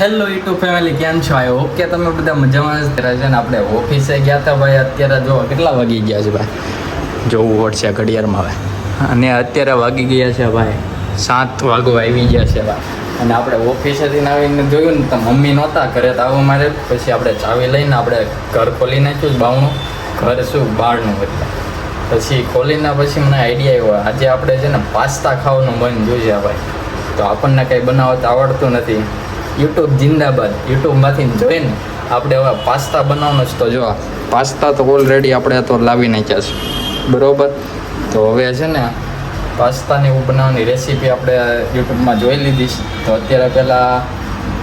Hello YouTube family કેમ છો? I hope કે તમે બધા મજામાં જ રહ્યા છે ને આપણે ઓફિસે ગયા હતા ભાઈ. અત્યારે જો કેટલા વાગી ગયા છે ભાઈ? જોવું પડશે ઘડિયાળમાં હવે. અને અત્યારે વાગી ગયા છે ભાઈ. સાત વાગો આવી ગયા છે ભાઈ. અને આપણે ઓફિસેથી આવીને જોયું ને તો મમ્મી નહોતા ઘરે તો આવું મારે. પછી આપણે ચાવી લઈને આપણે ઘર ખોલી નાખ્યું બાવણું. ઘર શું? બહારનું એટલે. પછી ખોલીને પછી મને આઈડિયા આવ્યો, આજે આપણે છે ને પાસ્તા ખાવાનું મન જોઈએ ભાઈ. તો આપણને કંઈ બનાવતા આવડતું નથી. યુટ્યુબ જિંદાબાદ. યુટ્યુબમાંથી જોઈને આપણે હવે પાસ્તા બનાવવાનો જ તો જો. પાસ્તા તો ઓલરેડી આપણે તો લાવી નાખ્યા છે. બરાબર? તો હવે છે ને, પાસ્તાની એવું બનાવવાની રેસીપી આપણે યુટ્યુબમાં જોઈ લીધી છે. તો અત્યારે પહેલાં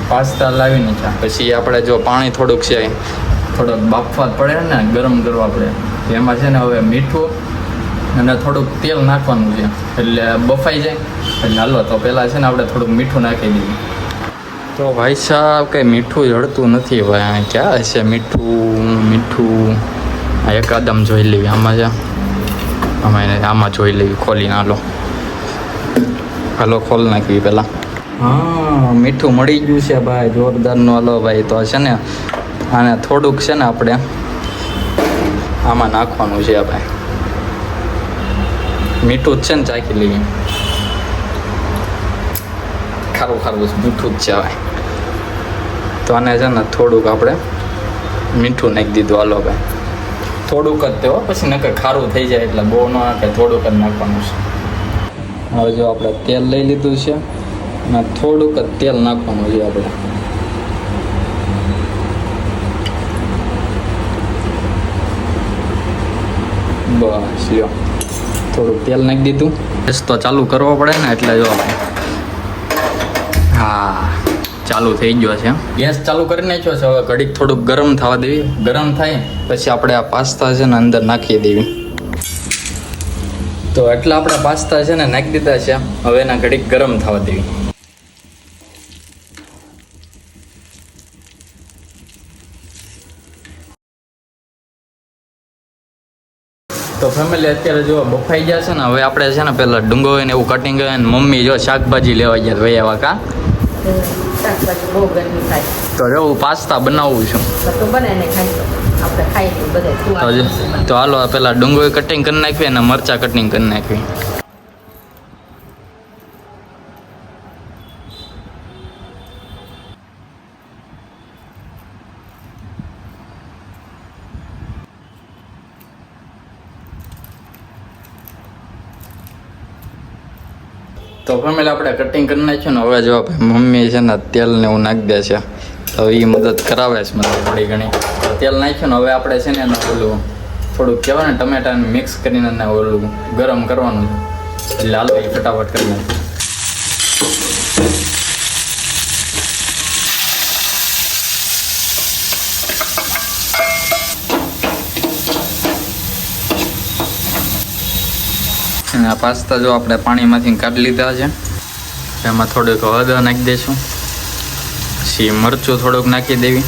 પાસ્તા લાવી નાખ્યા. પછી આપણે જો પાણી થોડુંક છે, થોડોક બાફવા પડે ને, ગરમ કરવા પડે. એમાં છે ને હવે મીઠું અને થોડુંક તેલ નાખવાનું છે. એટલે બફાઈ જાય. એટલે હાલો, તો પહેલાં છે ને આપણે થોડુંક મીઠું નાખી દઈએ. તો ભાઈ સાહેબ, કંઈ મીઠું જડતું નથી ભાઈ. ક્યાં હશે મીઠું મીઠું? એકાદમ જોઈ લેવી, આમાં છે. આમાં આમાં જોઈ લેવી, ખોલીને હાલો. હાલો, ખોલ નાખવી પહેલાં. હા, મીઠું મળી ગયું છે ભાઈ, જોરદારનો. હાલો ભાઈ, તો છે ને, આને થોડુંક છે ને આપણે આમાં નાખવાનું છે ભાઈ. મીઠું જ છે ને, ચાખી લઈએ ખારું ખારું મીઠું જ છે ભાઈ. તો આને છે ને થોડુંક આપણે મીઠું નાખી દીધું હાલો ભાઈ. થોડુંક જ તેવો પછી નકર ખારું થઈ જાય એટલે બહુ ન નાખે થોડુંક જ નાખવાનું છે. હવે જો આપણે તેલ લઈ લીધું છે, અને થોડુંક જ તેલ નાખવાનું છે આપણે. બસ લ્યો થોડુંક તેલ નાખી દીધું. તો ચાલુ કરવો પડે ને એટલે જો હા. ચાલુ થઈ ગયો છે. ગેસ ચાલુ કરી નાખ્યો છે. હવે ઘડીક થોડુંક ગરમ થવા દેવી. ગરમ થાય, પછી આપણે આ પાસ્તા છે ને અંદર નાખી દેવી. તો એટલા આપણા પાસ્તા છે ને નાખી દીધા છે. હવે એના ઘડીક ગરમ થવા દેવી. તો ફેમિલી અત્યારે જો બફાઈ ગયા છે ને, હવે આપણે છે ને પેલા ડુંગો ને એવું કટિંગ ને મમ્મી જો શાકભાજી લેવા ગયા ભાઈ આવા કા શાકભાજી બહુ ગરમી થાય. તો જો પાસ્તા બનાવું છું. તો તું બનાવીને ખાઈ આપણે ખાઈ બધે તો હાલો પેલા ડુંગળી કટિંગ કરી નાખવી અને મરચા કટિંગ કરી નાખવી. તો ફેમિલી આપણે કટિંગ કરી નાખ્યું ને હવે જો મમ્મી છે ને તેલ ને એવું નાખી દે છે. તો એ મદદ કરાવે છે મને થોડી ઘણી. તેલ નાખ્યું ને હવે આપણે છે ને ઓલું થોડુંક કહેવાય ને ટમેટાને મિક્સ કરીને ઓલું ગરમ કરવાનું એટલે હાલો એ ફટાફટ કરી નાખીએ. અને આ પાસ્તા જો આપણે પાણીમાંથી કાઢી લીધા છે. એમાં થોડુંક હળદર નાખી દઈશું. પછી મરચું થોડુંક નાખી દેવી.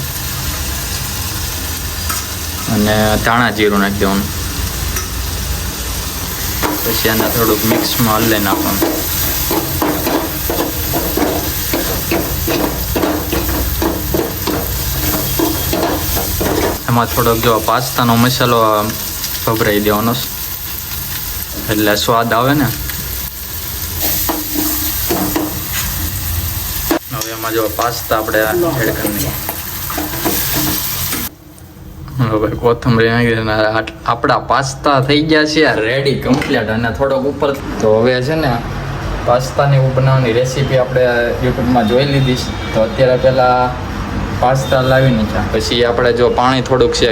અને ધાણા જીરું નાખી દેવાનું. પછી આને થોડુંક મિક્સમાં હલાઈ નાખવાનું. એમાં થોડોક જો પાસ્તાનો મસાલો ભભરાઈ દેવાનો છે. એટલે સ્વાદ આવે ને. હવે એમાં જો પાસ્તા આપણે એડ કરી હવે કોથમરી આપણા પાસ્તા થઈ ગયા છે રેડી કમ્પ્લીટ અને થોડોક ઉપર. તો હવે છે ને, પાસ્તાની એવું બનાવવાની રેસીપી આપણે યુટ્યુબમાં જોઈ લીધી છે. તો અત્યારે પહેલાં પાસ્તા લાવી નાખ્યા. પછી આપણે જો પાણી થોડુંક છે,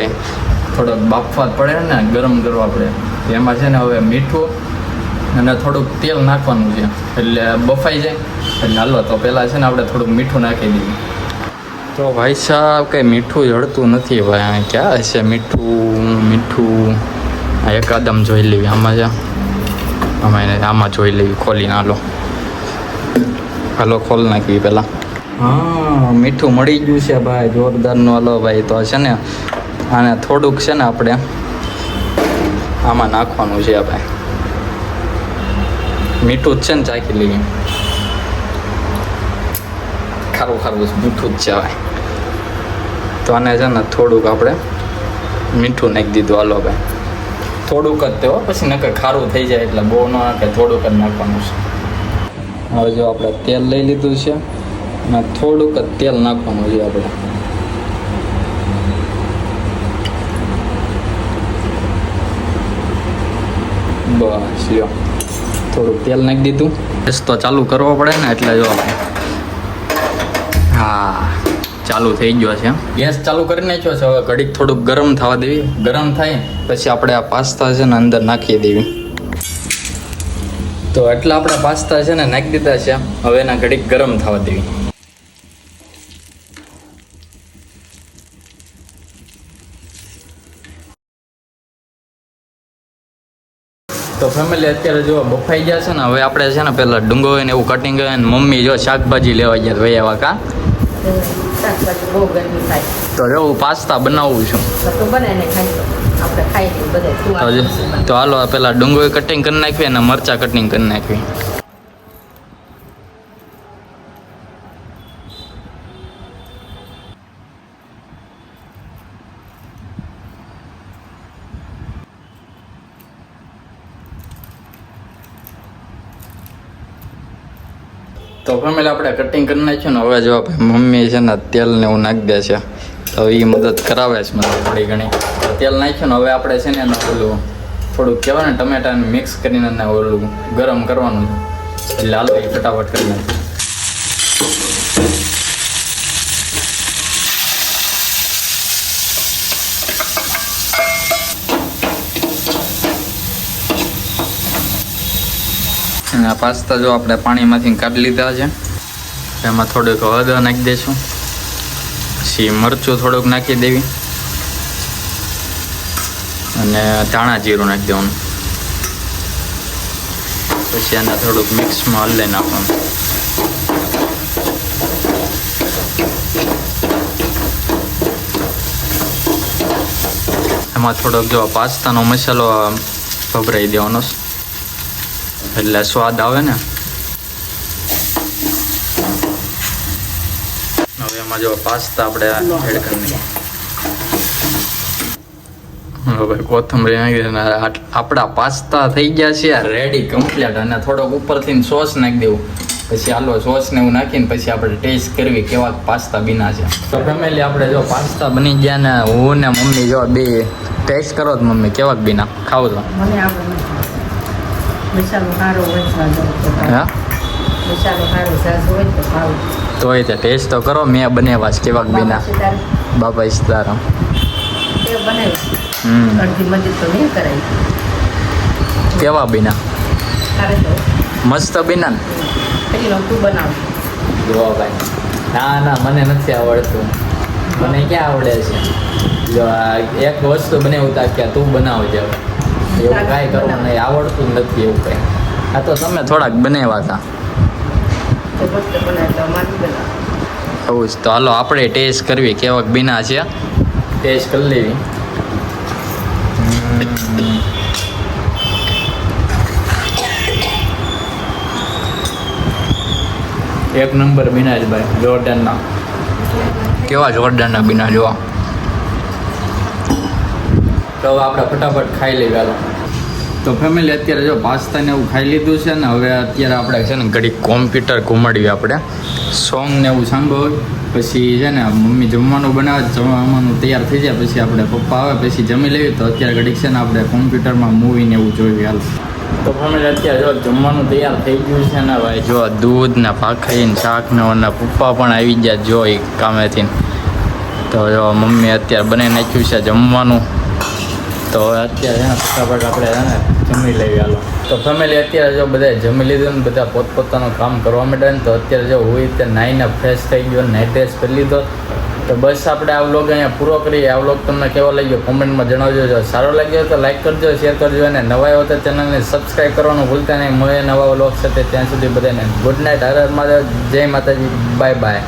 થોડોક બાફવા પડે ને, ગરમ કરવા પડે. એમાં છે ને હવે મીઠું અને થોડુંક તેલ નાખવાનું છે. એટલે બફાઈ જાય. એટલે હાલો, તો પહેલાં છે ને આપણે થોડુંક મીઠું નાખી દઈએ. તો ભાઈ સાહેબ કંઈ મીઠું જડતું નથી ભાઈ. ક્યાં હશે મીઠું મીઠું? આ એકાદમ જોઈ લેવી, આમાં છે. આમાં આમાં જોઈ લેવી, ખોલીને હાલો. હાલો, ખોલ નાખવી પહેલાં હા, મીઠું મળી ગયું છે ભાઈ, જોરદારનું. હાલો ભાઈ, તો છે ને આને થોડુંક છે ને આપણે આમાં નાખવાનું છે આ ભાઈ. મીઠું જ છે ને ચાખી લઈએ. ખારું ખારું મીઠું જ છે હવે તો આને છે ને થોડુંક આપણે મીઠું નાખી દીધું. હાલો ભાઈ. થોડુંક જ તે હો, પછી નકર ખારું થઈ જાય એટલે બહુ ન નાખે થોડુંક જ નાખવાનું છે. હવે જો આપણે તેલ લઈ લીધું છે, અને થોડુંક જ તેલ નાખવાનું છે આપણે. બસ, લ્યો. થોડુંક તેલ નાખી દીધું. ગેસ તો ચાલુ કરવો પડે ને, એટલે જો હા, ચાલુ થઈ ગયો છે. ગેસ ચાલુ કરી નાખ્યો છે, હવે ઘડીક થોડુંક ગરમ થવા દેવી. ગરમ થાય, પછી આપણે આ પાસ્તા છે ને અંદર નાખી દેવી. તો એટલા આપણે પાસ્તા છે ને નાખી દીધા છે, હવે એના ઘડીક ગરમ થવા દેવી. તો ફેમિલી અત્યારે જો બફાઈ ગયા છે ને હવે આપણે છે ને પેલા ડુંગો ને એવું કટિંગ હોય ને મમ્મી જો શાકભાજી લેવા ગયા ભાઈ આવા કા? તો જો હું પાસ્તા બનાવું છું. તો હાલો પેલા ડુંગો કટિંગ કરી નાખવી અને મરચા કટિંગ કરી નાખવી. તો ફેમિલી, આપણે કટિંગ કરી નાખ્યું ને, હવે જો મમ્મી છે ને તેલ ને એવું નાખી દે છે. તો એ મદદ કરાવે છે મને થોડી ઘણી. તેલ નાખ્યું ને, હવે આપણે છે ને ઓલું થોડુંક કહેવાય ને, ટમેટાને મિક્સ કરીને ઓલું ગરમ કરવાનું એટલે હાલો એ ફટાફટ કરી નાખીએ. અને આ પાસ્તા જો આપણે પાણીમાંથી કાઢી લીધા છે, એમાં થોડુંક હળદર નાખી દઈશું. પછી મરચું થોડુંક નાખી દેવી. અને ધાણા જીરું નાખી દેવાનું. પછી આને થોડુંક મિક્સમાં હલાઈ નાખવાનું. એમાં થોડોક જો પાસ્તાનો મસાલો ભભરાઈ દેવાનો છે. એટલે સ્વાદ આવે ને. હવે એમાં જો પાસ્તા આપણે એડ કરી હવે કોથમરી આપણા પાસ્તા થઈ ગયા છે રેડી કમ્પ્લીટ અને થોડોક ઉપરથી સોસ નાખી દેવું. પછી આલો સોસ ને એવું નાખીને પછી આપણે ટેસ્ટ કરવી કેવા પાસ્તા બીના છે. તો ફેમિલી આપણે જો પાસ્તા બની ગયા ને હું ને મમ્મી જો બે ટેસ્ટ કરો મમ્મી કેવાક બીના. ખાવ તો. મસાલો સારો. હા? મસાલો સારો સાસ હોય તો તોય તે ટેસ્ટ તો કરો મેં બનેવા છે કેવાક બીના. બાપા ઈસ્તારામ એ બનાવી હમ. અડધી મદદ તો મેં કરાવી કેવા બીના? મસ્ત બીના ને. પેલી તું બનાવ. જો ભાઈ. ના ના મને નથી આવડતું. મને ક્યાં આવડે છે? જો આ એક વસ્તુ બનાવતા તા કે તું બનાવજે. એવું કાંઈ કરવું નહીં, આવડતું નથી એવું કંઈ. આ તો તમે થોડાક બનાવ્યા હતા. એવું જ તો. હાલો, આપણે ટેસ્ટ કરવી, કેવાક બીના છે. ટેસ્ટ કરી લેવી. એક નંબર બીના જ ભાઈ જોરદારના કેવા જોરદારના બીના, જોવા. તો આપણે ફટાફટ ખાઈ લઈ હાલો. તો ફેમિલી અત્યારે જો પાસ્તા ને એવું ખાઈ લીધું છે ને હવે અત્યારે આપણે છે ને ઘડી કોમ્પ્યુટર ઘુમાડ્યું આપણે. સોંગ ને એવું સાંભળવું પછી છે ને મમ્મી જમવાનું બનાવે, જમવાનું તૈયાર થઈ જાય, પછી આપણે પપ્પા આવે, પછી જમી લેવી તો અત્યારે ઘડીક છે ને આપણે કોમ્પ્યુટરમાં મૂવી ને એવું જોયું હાલ. તો ફેમિલી અત્યારે જો જમવાનું તૈયાર થઈ ગયું છે ને ભાઈ, જો દૂધ ને ભાખરી ને શાક ને અને પપ્પા પણ આવી ગયા જો એ કામેથી. તો જો મમ્મી અત્યારે બનાવી નાખ્યું છે જમવાનું. તો અત્યારે ફટાફટ આપણે છે ને જમી લેવી હાલો તો ફેમિલી અત્યારે જો બધા જમી લીધું ને બધા પોતપોતાનું કામ કરવા માંડ્યા ને તો અત્યારે જો હું રીતે નાઈને ફ્રેશ થઈ ગયો નાઇટ ડ્રેસ પહેરી લીધો. તો બસ આપણે આ વ્લોગ અહીંયા પૂરો કરીએ. આ વ્લોગ તમને કેવો લાગ્યો કોમેન્ટમાં જણાવજો. જો સારો લાગ્યો તો લાઈક કરજો શેર કરજો અને નવા આવ્યો તો ચેનલને સબસ્ક્રાઈબ કરવાનું ભૂલતા નહીં. મળે નવા વ્લોગ સાથે. ત્યાં સુધી બધાને ગુડ નાઇટ હર હર મહાદેવ. જય માતાજી. Bye bye